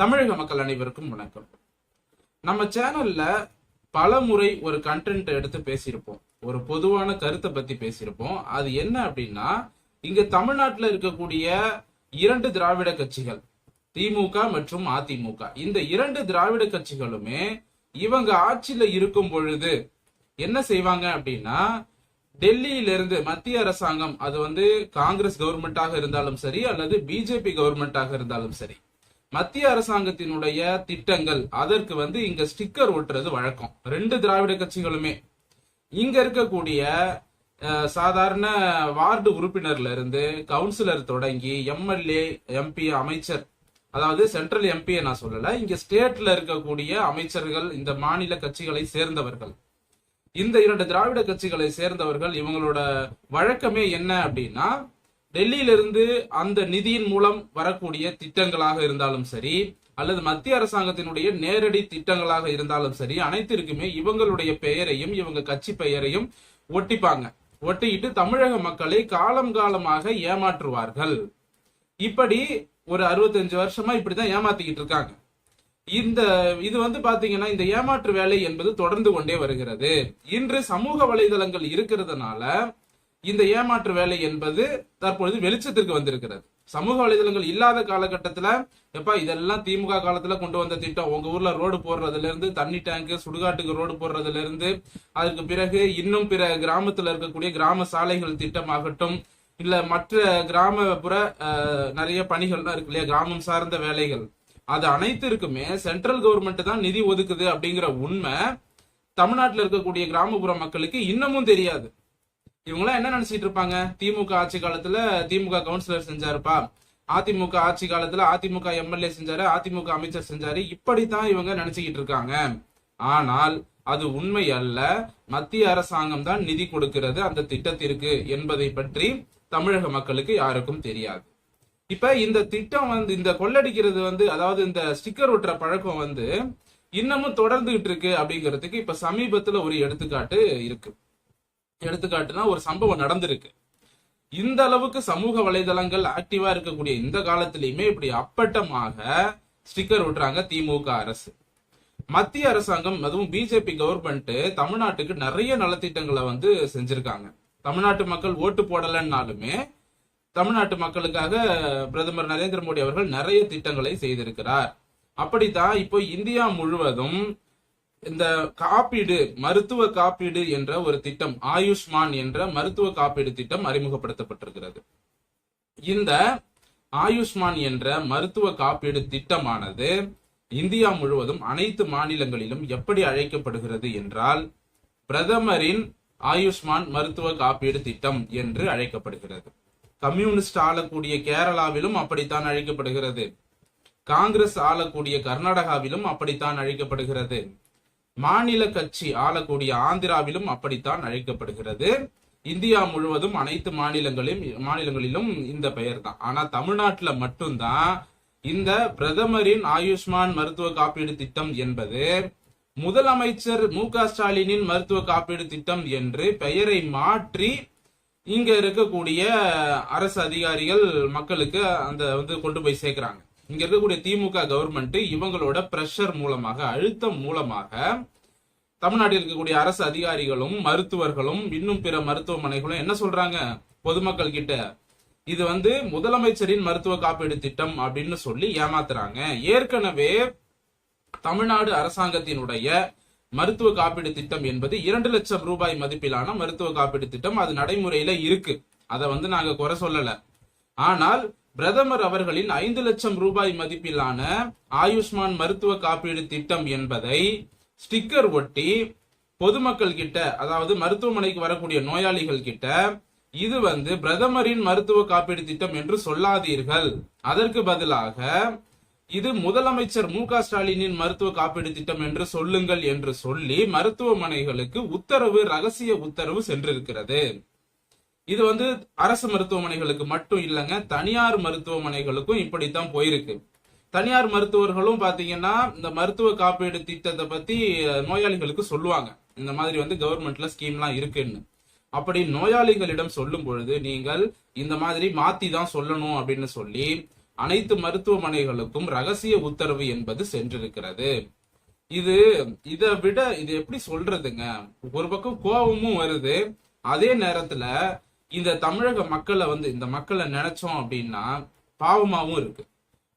தமிழக மக்கள் அனைவருக்கும் வணக்கம். நம்ம சேனல்ல பல முறை ஒரு கண்டென்ட் எடுத்து பேசியிருப்போம். ஒரு பொதுவான கருத்தை பத்தி பேசியிருப்போம். அது என்ன அப்படின்னா இங்க தமிழ்நாட்டில் இருக்கக்கூடிய இரண்டு திராவிட கட்சிகள் திமுக மற்றும் அதிமுக. இந்த இரண்டு திராவிட கட்சிகளுமே இவங்க ஆட்சியில இருக்கும் பொழுது என்ன செய்வாங்க அப்படின்னா டெல்லியிலிருந்து மத்திய அரசாங்கம் அது வந்து காங்கிரஸ் கவர்மெண்டாக இருந்தாலும் சரி அல்லது பிஜேபி கவர்மெண்டாக இருந்தாலும் சரி மத்திய அரசாங்கத்தினுடைய திட்டங்கள் அதற்கு வந்து இங்க ஸ்டிக்கர் ஒட்டுறது வழக்கம். ரெண்டு திராவிட கட்சிகளுமே. இங்க இருக்கக்கூடிய சாதாரண வார்டு உறுப்பினர்ல இருந்து கவுன்சிலர் தொடங்கி எம்எல்ஏ எம்பி அமைச்சர் அதாவது சென்ட்ரல் எம்பியை நான் சொல்லல இங்க ஸ்டேட்ல இருக்கக்கூடிய அமைச்சர்கள் இந்த மாநில கட்சிகளை சேர்ந்தவர்கள். இந்த இரண்டு திராவிட கட்சிகளை சேர்ந்தவர்கள் இவங்களோட வழக்கமே என்ன அப்படின்னா டெல்லியிலிருந்து அந்த நிதியின் மூலம் வரக்கூடிய திட்டங்களாக இருந்தாலும் சரி அல்லது மத்திய அரசாங்கத்தினுடைய நேரடி திட்டங்களாக இருந்தாலும் சரி அனைத்திற்குமே இவங்களுடைய பெயரையும் இவங்க கட்சி பெயரையும் ஒட்டிப்பாங்க. ஒட்டிக்கிட்டு தமிழக மக்களை காலம் காலமாக ஏமாற்றுவார்கள். இப்படி ஒரு அறுபத்தஞ்சு வருஷமா இப்படிதான் ஏமாத்திக்கிட்டு இருக்காங்க. இந்த இது வந்து பாத்தீங்கன்னா இந்த ஏமாற்று வேலை என்பது தொடர்ந்து கொண்டே வருகிறது. இன்று சமூக வலைதளங்கள் இருக்கிறதுனால இந்த ஏமாற்று வேலை என்பது தற்பொழுது வெளிச்சத்திற்கு வந்திருக்கிறது. சமூக வலைதளங்கள் இல்லாத காலகட்டத்துல எப்பா இதெல்லாம் திமுக காலத்துல கொண்டு வந்த திட்டம். உங்க ஊர்ல ரோடு போடுறதுல இருந்து தண்ணி டேங்க் சுடுகாட்டுக்கு ரோடு போடுறதுல இருந்து அதுக்கு பிறகு இன்னும் பிற கிராமத்துல இருக்கக்கூடிய கிராம சாலைகள் திட்டமாகட்டும் இல்ல மற்ற கிராமப்புற நிறைய பணிகள்லாம் இருக்கு இல்லையா? கிராமம் சார்ந்த வேலைகள். அது அனைத்திற்குமே சென்ட்ரல் கவர்மெண்ட் தான் நிதி ஒதுக்குது அப்படிங்கிற உண்மை தமிழ்நாட்டில் இருக்கக்கூடிய கிராமப்புற மக்களுக்கு இன்னமும் தெரியாது. இவங்களாம் என்ன நினைச்சிட்டு இருப்பாங்க? திமுக ஆட்சி காலத்துல திமுக கவுன்சிலர் செஞ்சாருப்பா. அதிமுக ஆட்சி காலத்துல அதிமுக எம்எல்ஏ செஞ்சாரு அதிமுக அமைச்சர் செஞ்சாரு. இப்படித்தான் இவங்க நினைச்சுக்கிட்டு இருக்காங்க. ஆனால் அது உண்மை அல்ல. மத்திய அரசாங்கம் தான் நிதி கொடுக்கிறது அந்த திட்டத்திற்கு என்பதை பற்றி தமிழக மக்களுக்கு யாருக்கும் தெரியாது. இப்ப இந்த திட்டம் வந்து இந்த கொள்ளடிக்கிறது வந்து அதாவது இந்த ஸ்டிக்கர் ஒட்டுற பழக்கம் வந்து இன்னமும் தொடர்ந்துகிட்டு இருக்கு அப்படிங்கிறதுக்கு இப்ப சமீபத்துல ஒரு எடுத்துக்காட்டு இருக்கு. எடுத்துக்காட்டுனா ஒரு சம்பவம் நடந்திருக்கு. இந்த அளவுக்கு சமூக வலைதளங்கள் ஆக்டிவா இருக்கக்கூடிய இந்த காலத்திலயுமே இப்படி அப்பட்டமாக ஸ்டிக்கர் ஒட்டுறாங்க திமுக அரசு. மத்திய அரசாங்கம் அதுவும் பிஜேபி கவர்மெண்ட் தமிழ்நாட்டுக்கு நிறைய நலத்திட்டங்களை வந்து செஞ்சிருக்காங்க. தமிழ்நாட்டு மக்கள் ஓட்டு போடலன்னாலுமே தமிழ்நாட்டு மக்களுக்காக பிரதமர் நரேந்திர மோடி அவர்கள் நிறைய திட்டங்களை செய்திருக்கிறார். அப்படித்தான் இப்போ இந்தியா முழுவதும் இந்த காப்பீடு மருத்துவ காப்பீடு என்ற ஒரு திட்டம் ஆயுஷ்மான் என்ற மருத்துவ காப்பீடு திட்டம் அறிமுகப்படுத்தப்பட்டிருக்கிறது. இந்த ஆயுஷ்மான் என்ற மருத்துவ காப்பீடு திட்டமானது இந்தியா முழுவதும் அனைத்து மாநிலங்களிலும் எப்படி அழைக்கப்படுகிறது என்றால் பிரதமரின் ஆயுஷ்மான் மருத்துவ காப்பீடு திட்டம் என்று அழைக்கப்படுகிறது. கம்யூனிஸ்ட் ஆளக்கூடிய கேரளாவிலும் அப்படித்தான் அழைக்கப்படுகிறது. காங்கிரஸ் ஆளக்கூடிய கர்நாடகாவிலும் அப்படித்தான் அழைக்கப்படுகிறது. மாநில கட்சி ஆளக்கூடிய ஆந்திராவிலும் அப்படித்தான் அழைக்கப்படுகிறது. இந்தியா முழுவதும் அனைத்து மாநிலங்களிலும் மாநிலங்களிலும் இந்த பெயர் தான் ஆனா தமிழ்நாட்டுல மட்டும்தான் இந்த பிரதமரின் ஆயுஷ்மான் மருத்துவ காப்பீடு திட்டம் என்பது முதலமைச்சர் மு க ஸ்டாலினின் மருத்துவ காப்பீடு திட்டம் என்று பெயரை மாற்றி இங்க இருக்கக்கூடிய அரசு அதிகாரிகள் மக்களுக்கு அந்த வந்து கொண்டு போய் சேர்க்கிறாங்க. இங்க இருக்கக்கூடிய திமுக கவர்மெண்ட் இவங்களோட பிரஷர் மூலமாக அழுத்தம் மூலமாக தமிழ்நாட்டில் இருக்கக்கூடிய அரசு அதிகாரிகளும் மருத்துவர்களும் இன்னும் பிற மருத்துவமனைகளும் என்ன சொல்றாங்க? பொதுமக்கள் கிட்ட இது வந்து முதலமைச்சரின் மருத்துவ காப்பீடு திட்டம் அப்படின்னு சொல்லி ஏமாத்துறாங்க. ஏற்கனவே தமிழ்நாடு அரசாங்கத்தினுடைய மருத்துவ காப்பீடு திட்டம் என்பது இரண்டு லட்சம் ரூபாய் மதிப்பிலான மருத்துவ காப்பீடு திட்டம். அது நடைமுறையில இருக்கு. அதை வந்து நாங்க குறை சொல்லல. ஆனால் பிரதமர் அவர்களின் ஐந்து லட்சம் ரூபாய் மதிப்பிலான ஆயுஷ்மான் மருத்துவ காப்பீடு திட்டம் என்பதை ஸ்டிக்கர் ஒட்டி பொதுமக்கள் கிட்ட அதாவது மருத்துவமனைக்கு வரக்கூடிய நோயாளிகள் கிட்ட இது வந்து பிரதமரின் மருத்துவ காப்பீடு திட்டம் என்று சொல்லாதீர்கள். அதற்கு பதிலாக இது முதலமைச்சர் மு க ஸ்டாலினின் மருத்துவ காப்பீடு திட்டம் என்று சொல்லுங்கள் என்று சொல்லி மருத்துவமனைகளுக்கு உத்தரவு ரகசிய உத்தரவு சென்றிருக்கிறது. இது வந்து அரசு மருத்துவமனைகளுக்கு மட்டும் இல்லைங்க தனியார் மருத்துவமனைகளுக்கும் இப்படித்தான் போயிருக்கு. தனியார் மருத்துவர்களும் பாத்தீங்கன்னா இந்த மருத்துவ காப்பீடு திட்டத்தை பத்தி நோயாளிகளுக்கு சொல்லுவாங்க. இந்த மாதிரி வந்து கவர்மெண்ட்ல ஸ்கீம்லாம் இருக்குன்னு. அப்படி நோயாளிகளிடம் சொல்லும் பொழுது நீங்கள் இந்த மாதிரி மாத்தி தான் சொல்லணும் அப்படின்னு சொல்லி அனைத்து மருத்துவமனைகளுக்கும் ரகசிய உத்தரவு என்பது சென்றிருக்கிறது. இது இதை விட இது எப்படி சொல்றதுங்க? ஒரு பக்கம் கோபமும் வருது அதே நேரத்துல இந்த தமிழக மக்களை வந்து இந்த மக்களை நினைச்சோம் அப்படின்னா பாவமாவும் இருக்கு.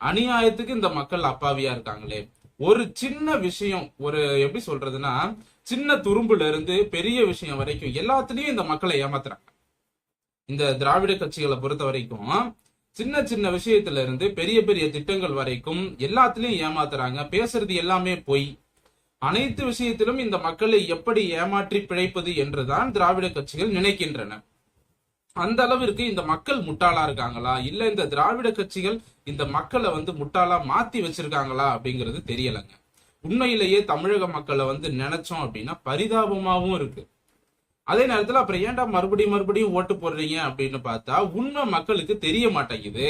அநியாயத்துக்கு இந்த மக்கள் அப்பாவியா இருக்காங்களே. ஒரு சின்ன விஷயம் ஒரு எப்படி சொல்றதுன்னா சின்ன துரும்புல இருந்து பெரிய விஷயம் வரைக்கும் எல்லாத்துலயும் இந்த மக்களை ஏமாத்துறாங்க. இந்த திராவிட கட்சிகளை பொறுத்த வரைக்கும் சின்ன சின்ன விஷயத்துல இருந்து பெரிய பெரிய திட்டங்கள் வரைக்கும் எல்லாத்துலயும் ஏமாத்துறாங்க. பேசுறது எல்லாமே பொய். அனைத்து விஷயத்திலும் இந்த மக்களை எப்படி ஏமாற்றி பிழைப்பது என்றுதான் திராவிட கட்சிகள் நினைக்கின்றன. அந்த அளவிற்கு இந்த மக்கள் முட்டாளா இருக்காங்களா? இல்ல இந்த திராவிட கட்சிகள் இந்த மக்களை வந்து முட்டாளா மாத்தி வச்சிருக்காங்களா அப்படிங்கிறது தெரியலங்க. உண்மையிலேயே தமிழக மக்களை வந்து நினைச்சோம் அப்படின்னா பரிதாபமாகவும் இருக்கு. அதே நேரத்துல அப்புறம் ஏன்டா மறுபடியும் மறுபடியும் ஓட்டு போடுறீங்க அப்படின்னு பார்த்தா உண்மை மக்களுக்கு தெரிய மாட்டேங்குது.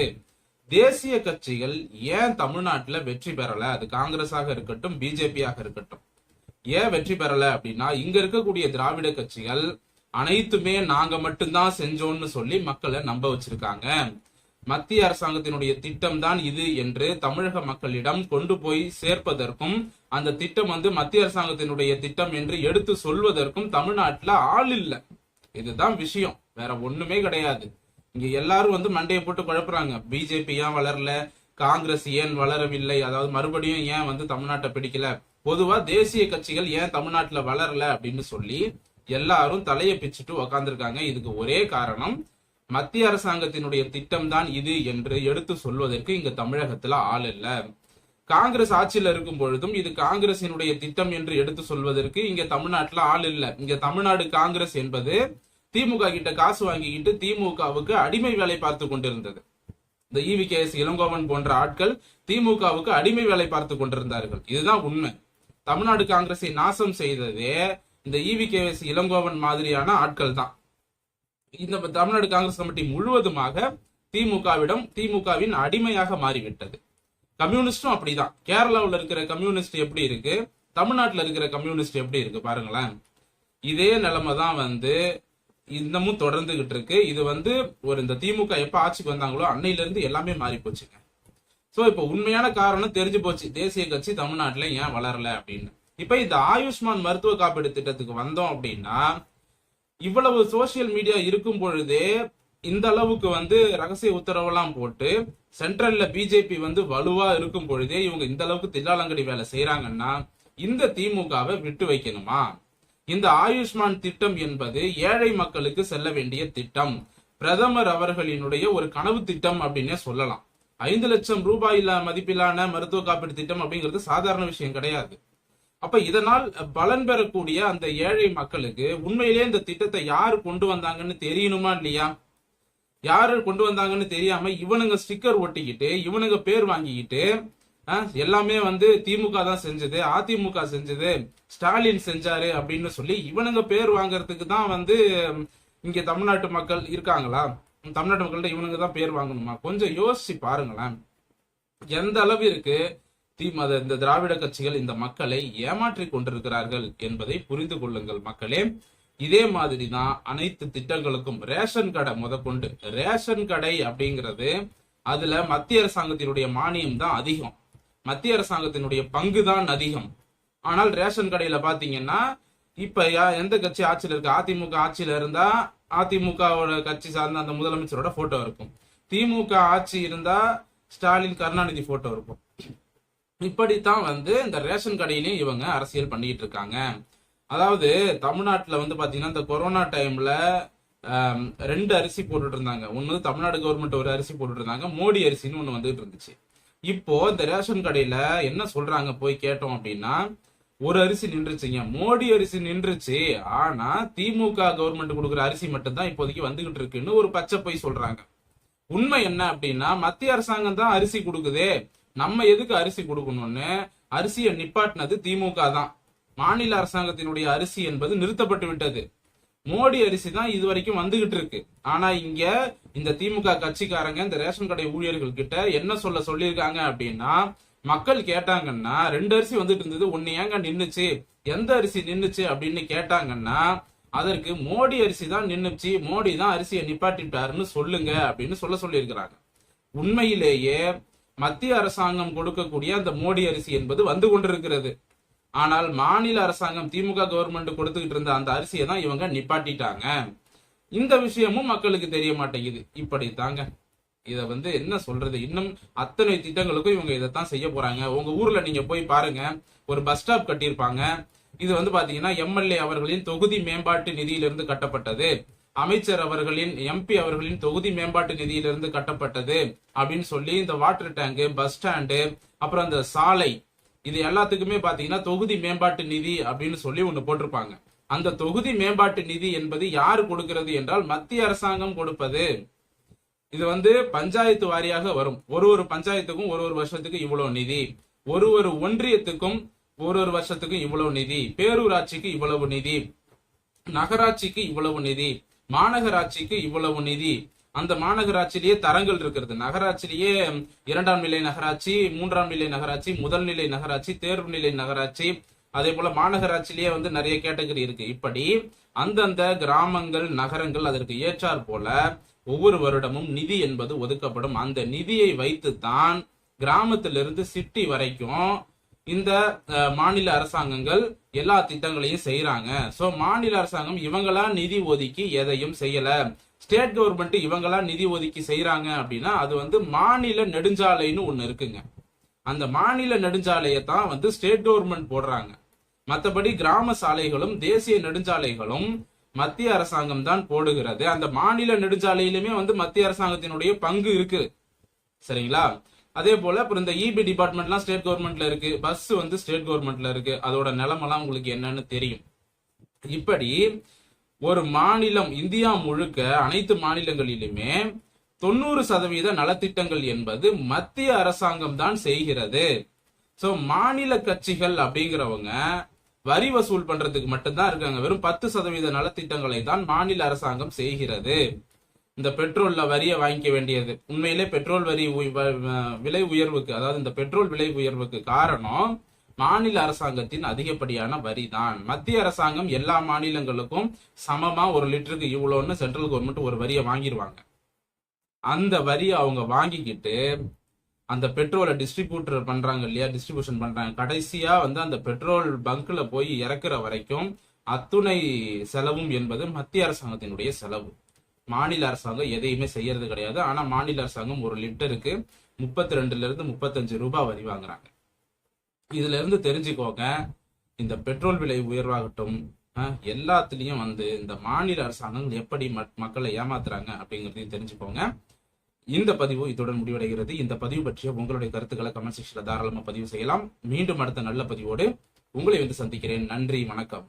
தேசிய கட்சிகள் ஏன் தமிழ்நாட்டுல வெற்றி பெறல? அது காங்கிரஸாக இருக்கட்டும் பிஜேபியாக இருக்கட்டும். ஏன் வெற்றி பெறல அப்படின்னா இங்க இருக்கக்கூடிய திராவிட கட்சிகள் அனைத்துமே நாங்க மட்டும்தான் செஞ்சோம்னு சொல்லி மக்களை நம்ப வச்சிருக்காங்க. மத்திய அரசாங்கத்தினுடைய திட்டம் தான் இது என்று தமிழக மக்களிடம் கொண்டு போய் சேர்ப்பதற்கும் அந்த திட்டம் வந்து மத்திய அரசாங்கத்தினுடைய திட்டம் என்று எடுத்து சொல்வதற்கும் தமிழ்நாட்டுல ஆள் இல்ல. இதுதான் விஷயம். வேற ஒண்ணுமே கிடையாது. இங்க எல்லாரும் வந்து மண்டையை போட்டு குழப்புறாங்க. பிஜேபி ஏன் வளரல? காங்கிரஸ் ஏன் வளரவில்லை? அதாவது மறுபடியும் ஏன் வந்து தமிழ்நாட்டை பிடிக்கல? பொதுவா தேசிய கட்சிகள் ஏன் தமிழ்நாட்டுல வளரல அப்படின்னு சொல்லி எல்லாரும் தலையை பிச்சுட்டு உக்காந்துருக்காங்க. இதுக்கு ஒரே காரணம் மத்திய அரசாங்கத்தினுடைய திட்டம் தான் இது என்று எடுத்து சொல்வதற்கு இங்க தமிழகத்துல ஆள் இல்ல. காங்கிரஸ் ஆட்சியில இருக்கும் பொழுதும் இது காங்கிரசினுடைய திட்டம் என்று எடுத்து சொல்வதற்கு இங்க தமிழ்நாட்டுல ஆள் இல்ல. இங்க தமிழ்நாடு காங்கிரஸ் என்பது திமுக கிட்ட காசு வாங்கிக்கிட்டு திமுகவுக்கு அடிமை வேலை பார்த்து கொண்டிருந்தது. இந்த இவி கே எஸ் இளங்கோவன் போன்ற ஆட்கள் திமுகவுக்கு அடிமை வேலை பார்த்து கொண்டிருந்தார்கள். இதுதான் உண்மை. தமிழ்நாடு காங்கிரஸை நாசம் செய்ததே இந்த இவி கேஎஸ் இளங்கோவன் மாதிரியான ஆட்கள் தான். இந்த தமிழ்நாடு காங்கிரஸ் கமிட்டி முழுவதுமாக திமுகவிடம் திமுகவின் அடிமையாக மாறிவிட்டது. கம்யூனிஸ்டும் அப்படிதான். கேரளாவில் இருக்கிற கம்யூனிஸ்ட் எப்படி இருக்கு? தமிழ்நாட்டில் இருக்கிற கம்யூனிஸ்ட் எப்படி இருக்கு பாருங்களேன். இதே நிலைமை தான் வந்து இன்னமும் தொடர்ந்துகிட்டு இருக்கு. இது வந்து ஒரு இந்த திமுக எப்ப ஆட்சிக்கு வந்தாங்களோ அன்னையில இருந்து எல்லாமே மாறி போச்சுங்க. சோ இப்போ உண்மையான காரணம் தெரிஞ்சு போச்சு. தேசிய கட்சி தமிழ்நாட்டில் ஏன் வளரல அப்படின்னு. இப்ப இந்த ஆயுஷ்மான் மருத்துவ காப்பீடு திட்டத்துக்கு வந்தோம் அப்படின்னா இவ்வளவு சோசியல் மீடியா இருக்கும் பொழுதே இந்த அளவுக்கு வந்து ரகசிய உத்தரவெல்லாம் போட்டு சென்ட்ரல்ல பிஜேபி வந்து வலுவா இருக்கும் பொழுதே இவங்க இந்த அளவுக்கு தில்லாலங்கடி வேலை செய்யறாங்கன்னா இந்த திமுகவை விட்டு வைக்கணுமா? இந்த ஆயுஷ்மான் திட்டம் என்பது ஏழை மக்களுக்கு செல்ல வேண்டிய திட்டம். பிரதமர் அவர்களினுடைய ஒரு கனவு திட்டம் அப்படின்னே சொல்லலாம். ஐந்து லட்சம் ரூபாய் மதிப்பிலான மருத்துவ காப்பீடு திட்டம் அப்படிங்கிறது சாதாரண விஷயம் கிடையாது. அப்ப இதனால் பலன் பெறக்கூடிய அந்த ஏழை மக்களுக்கு உண்மையிலேயே இந்த திட்டத்தை யாரு கொண்டு வந்தாங்கன்னு தெரியணுமா இல்லையா? யாரு கொண்டு வந்தாங்கன்னு தெரியாம இவனுங்க ஸ்டிக்கர் ஒட்டிக்கிட்டு இவனுங்க பேர் வாங்கிக்கிட்டு எல்லாமே வந்து திமுக தான் செஞ்சது அதிமுக செஞ்சது ஸ்டாலின் செஞ்சாரு அப்படின்னு சொல்லி இவனுங்க பேர் வாங்குறதுக்கு தான் வந்து இங்க தமிழ்நாட்டு மக்கள் இருக்காங்களா? தமிழ்நாட்டு மக்கள்கிட்ட இவனுங்க தான் பேர் வாங்கணுமா? கொஞ்சம் யோசிச்சு பாருங்களேன். எந்த தி திமுக இந்த திராவிட கட்சிகள் இந்த மக்களை ஏமாற்றி கொண்டிருக்கிறார்கள் என்பதை புரிந்து கொள்ளுங்கள் மக்களே. இதே மாதிரி தான் அனைத்து திட்டங்களுக்கும் ரேஷன் கடை முதற்கொண்டு ரேஷன் கடை அப்படிங்கிறது அதுல மத்திய அரசாங்கத்தினுடைய மானியம் தான் அதிகம். மத்திய அரசாங்கத்தினுடைய பங்கு தான் அதிகம். ஆனால் ரேஷன் கடையில பாத்தீங்கன்னா இப்ப யா- எந்த கட்சி ஆட்சியில இருக்கு? அதிமுக ஆட்சியில இருந்தா அதிமுகவோட கட்சி சார்ந்த அந்த முதலமைச்சரோட போட்டோ இருக்கும். திமுக ஆட்சி இருந்தா ஸ்டாலின் கருணாநிதி போட்டோ இருக்கும். இப்படித்தான் வந்து இந்த ரேஷன் கடையிலையும் இவங்க அரசியல் பண்ணிக்கிட்டு இருக்காங்க. அதாவது தமிழ்நாட்டில் வந்து பார்த்தீங்கன்னா இந்த கொரோனா டைம்ல ரெண்டு அரிசி போட்டுட்டு இருந்தாங்க. ஒன்று தமிழ்நாடு கவர்மெண்ட் ஒரு அரிசி போட்டுட்டு இருந்தாங்க. மோடி அரிசின்னு ஒன்று வந்துட்டு இருந்துச்சு. இப்போ இந்த ரேஷன் கடையில என்ன சொல்றாங்க போய் கேட்டோம் அப்படின்னா ஒரு அரிசி நின்றுச்சுங்க. மோடி அரிசி நின்றுச்சு. ஆனா திமுக கவர்மெண்ட் கொடுக்குற அரிசி மட்டும்தான் இப்போதைக்கு வந்துகிட்டு இருக்குன்னு ஒரு பச்சை போய் சொல்றாங்க. உண்மை என்ன அப்படின்னா மத்திய அரசாங்கம் தான் அரிசி கொடுக்குதே. நம்ம எதுக்கு அரிசி கொடுக்கணும்னு அரிசியை நிப்பாட்டினது திமுக தான். மாநில அரசாங்கத்தினுடைய அரிசி என்பது நிறுத்தப்பட்டு விட்டது. மோடி அரிசி தான் இது வரைக்கும் வந்துகிட்டு இருக்கு. ஆனா இங்க இந்த திமுக கட்சிக்காரங்க இந்த ரேஷன் கடை ஊழியர்கள் கிட்ட என்ன சொல்ல சொல்லியிருக்காங்க அப்படின்னா மக்கள் கேட்டாங்கன்னா ரெண்டு அரிசி வந்துட்டு இருந்தது ஒன்னு ஏங்க நின்னுச்சு? எந்த அரிசி நின்னுச்சு? அப்படின்னு கேட்டாங்கன்னா அதற்கு மோடி அரிசி தான் நின்னுச்சு. மோடி தான் அரிசியை நிப்பாட்டிட்டாருன்னு சொல்லுங்க. அப்படின்னு சொல்ல சொல்லியிருக்கிறாங்க. உண்மையிலேயே மத்திய அரசாங்கம் கொடுக்கக்கூடிய அந்த மோடி அரிசி என்பது வந்து கொண்டிருக்கிறது. ஆனால் மாநில அரசாங்கம் திமுக கவர்மெண்ட் கொடுத்துக்கிட்டு இருந்த அந்த அரிசியை தான் இவங்க நிப்பாட்டிட்டாங்க. இந்த விஷயமும் மக்களுக்கு தெரிய மாட்டேங்குது. இப்படி தாங்க இத வந்து என்ன சொல்றது? இன்னும் அத்தனை திட்டங்களுக்கும் இவங்க இதைத்தான் செய்ய போறாங்க. உங்க ஊர்ல நீங்க போய் பாருங்க. ஒரு பஸ் ஸ்டாப் கட்டியிருப்பாங்க. இது வந்து பாத்தீங்கன்னா எம்எல்ஏ அவர்களின் தொகுதி மேம்பாட்டு நிதியிலிருந்து கட்டப்பட்டது. அமைச்சர் அவர்களின் எம்பி அவர்களின் தொகுதி மேம்பாட்டு நிதியிலிருந்து கட்டப்பட்டது அப்படின்னு சொல்லி இந்த வாட்டர் டேங்கு பஸ் ஸ்டாண்டு அப்புறம் அந்த சாலை இது எல்லாத்துக்குமே பாத்தீங்கன்னா தொகுதி மேம்பாட்டு நிதி அப்படின்னு சொல்லி ஒண்ணு போட்டிருப்பாங்க. அந்த தொகுதி மேம்பாட்டு நிதி என்பது யாரு கொடுக்கிறது என்றால் மத்திய அரசாங்கம் கொடுப்பது. இது வந்து பஞ்சாயத்து வாரியாக வரும். ஒரு ஒரு பஞ்சாயத்துக்கும் ஒரு ஒரு வருஷத்துக்கு இவ்வளவு நிதி. ஒரு ஒரு ஒன்றியத்துக்கும் ஒரு ஒரு வருஷத்துக்கும் இவ்வளவு நிதி. பேரூராட்சிக்கு இவ்வளவு நிதி. நகராட்சிக்கு இவ்வளவு நிதி. மாநகராட்சிக்கு இவ்வளவு நிதி. அந்த மாநகராட்சியிலேயே தரங்கள் இருக்கிறது. நகராட்சியிலேயே இரண்டாம் நிலை நகராட்சி மூன்றாம் நிலை நகராட்சி முதல் நிலை நகராட்சி தேர்வு நிலை நகராட்சி அதே போல மாநகராட்சியிலேயே வந்து நிறைய கேட்டகரி இருக்கு. இப்படி அந்தந்த கிராமங்கள் நகரங்கள் அதற்கு ஏற்றாற் போல ஒவ்வொரு வருடமும் நிதி என்பது ஒதுக்கப்படும். அந்த நிதியை வைத்துத்தான் கிராமத்திலிருந்து சிட்டி வரைக்கும் இந்த மாநில அரசாங்கங்கள் எல்லா திட்டங்களையும் செய்யறாங்க சோ மாநில அரசாங்கம் இவங்களா நிதி ஒதுக்கி எதையும் செய்யல. ஸ்டேட் கவர்மெண்ட் இவங்களா நிதி ஒதுக்கி செய்யறாங்க அப்படின்னா அது வந்து மாநில நெடுஞ்சாலைன்னு ஒண்ணு இருக்குங்க. அந்த மாநில நெடுஞ்சாலையை தான் வந்து ஸ்டேட் கவர்மெண்ட் போடுறாங்க. மற்றபடி கிராம சாலைகளும் தேசிய நெடுஞ்சாலைகளும் மத்திய அரசாங்கம் தான் போடுகிறது. அந்த மாநில நெடுஞ்சாலையிலுமே வந்து மத்திய அரசாங்கத்தினுடைய பங்கு இருக்கு சரிங்களா? அதே போல அப்புறம் இந்த இபி டிபார்ட்மெண்ட்லாம் ஸ்டேட் கவர்மெண்ட்ல இருக்கு. பஸ் வந்து ஸ்டேட் கவர்மெண்ட்ல இருக்கு. அதோட நிலமெல்லாம் உங்களுக்கு என்னன்னு தெரியும். இப்படி ஒரு மாநிலம் இந்தியா முழுக்க அனைத்து மாநிலங்களிலுமே தொண்ணூறு சதவீத நலத்திட்டங்கள் என்பது மத்திய அரசாங்கம் தான் செய்கிறது. சோ மாநில கட்சிகள் அப்படிங்கிறவங்க வரி வசூல் பண்றதுக்கு மட்டும்தான் இருக்காங்க. வெறும் பத்து சதவீத நலத்திட்டங்களை தான் மாநில அரசாங்கம் செய்கிறது. இந்த பெட்ரோல்ல வரியை வாங்கிக்க வேண்டியது. உண்மையிலே பெட்ரோல் வரி வ- விலை உயர்வுக்கு அதாவது இந்த பெட்ரோல் விலை உயர்வுக்கு காரணம் மாநில அரசாங்கத்தின் அதிகப்படியான வரி தான் மத்திய அரசாங்கம் எல்லா மாநிலங்களுக்கும் சமமா ஒரு லிட்டருக்கு இவ்வளோன்னு சென்ட்ரல் கவர்மெண்ட் ஒரு வரியை வாங்கிடுவாங்க அந்த வரியை அவங்க வாங்கிக்கிட்டு அந்த பெட்ரோலை டிஸ்ட்ரிபியூட்டர் பண்றாங்க இல்லையா டிஸ்ட்ரிபியூஷன் பண்றாங்க. கடைசியா வந்து அந்த பெட்ரோல் பங்க்ல போய் இறக்குற வரைக்கும் அத்துணை செலவும் என்பது மத்திய அரசாங்கத்தினுடைய செலவு. மாநில அரசாங்கம் எதையுமே செய்யறது கிடையாது. ஆனா மாநில அரசாங்கம் ஒரு லிட்டருக்கு முப்பத்தி ரெண்டுல இருந்து முப்பத்தஞ்சு ரூபாய் வரி வாங்குறாங்க. இதுல இருந்து தெரிஞ்சுக்கோங்க இந்த பெட்ரோல் விலை உயர்வாகட்டும் எல்லாத்துலயும் வந்து இந்த மாநில அரசாங்கம் எப்படி மக்- மக்களை ஏமாத்துறாங்க அப்படிங்கிறதையும் தெரிஞ்சுக்கோங்க. இந்த பதிவு இத்துடன் முடிவடைகிறது. இந்த பதிவு பற்றிய உங்களுடைய கருத்துக்களை கமெண்ட் செக்ஷன்ல தாராளமா பதிவு செய்யலாம். மீண்டும் அடுத்த நல்ல பதிவோடு உங்களை வந்து சந்திக்கிறேன். நன்றி வணக்கம்.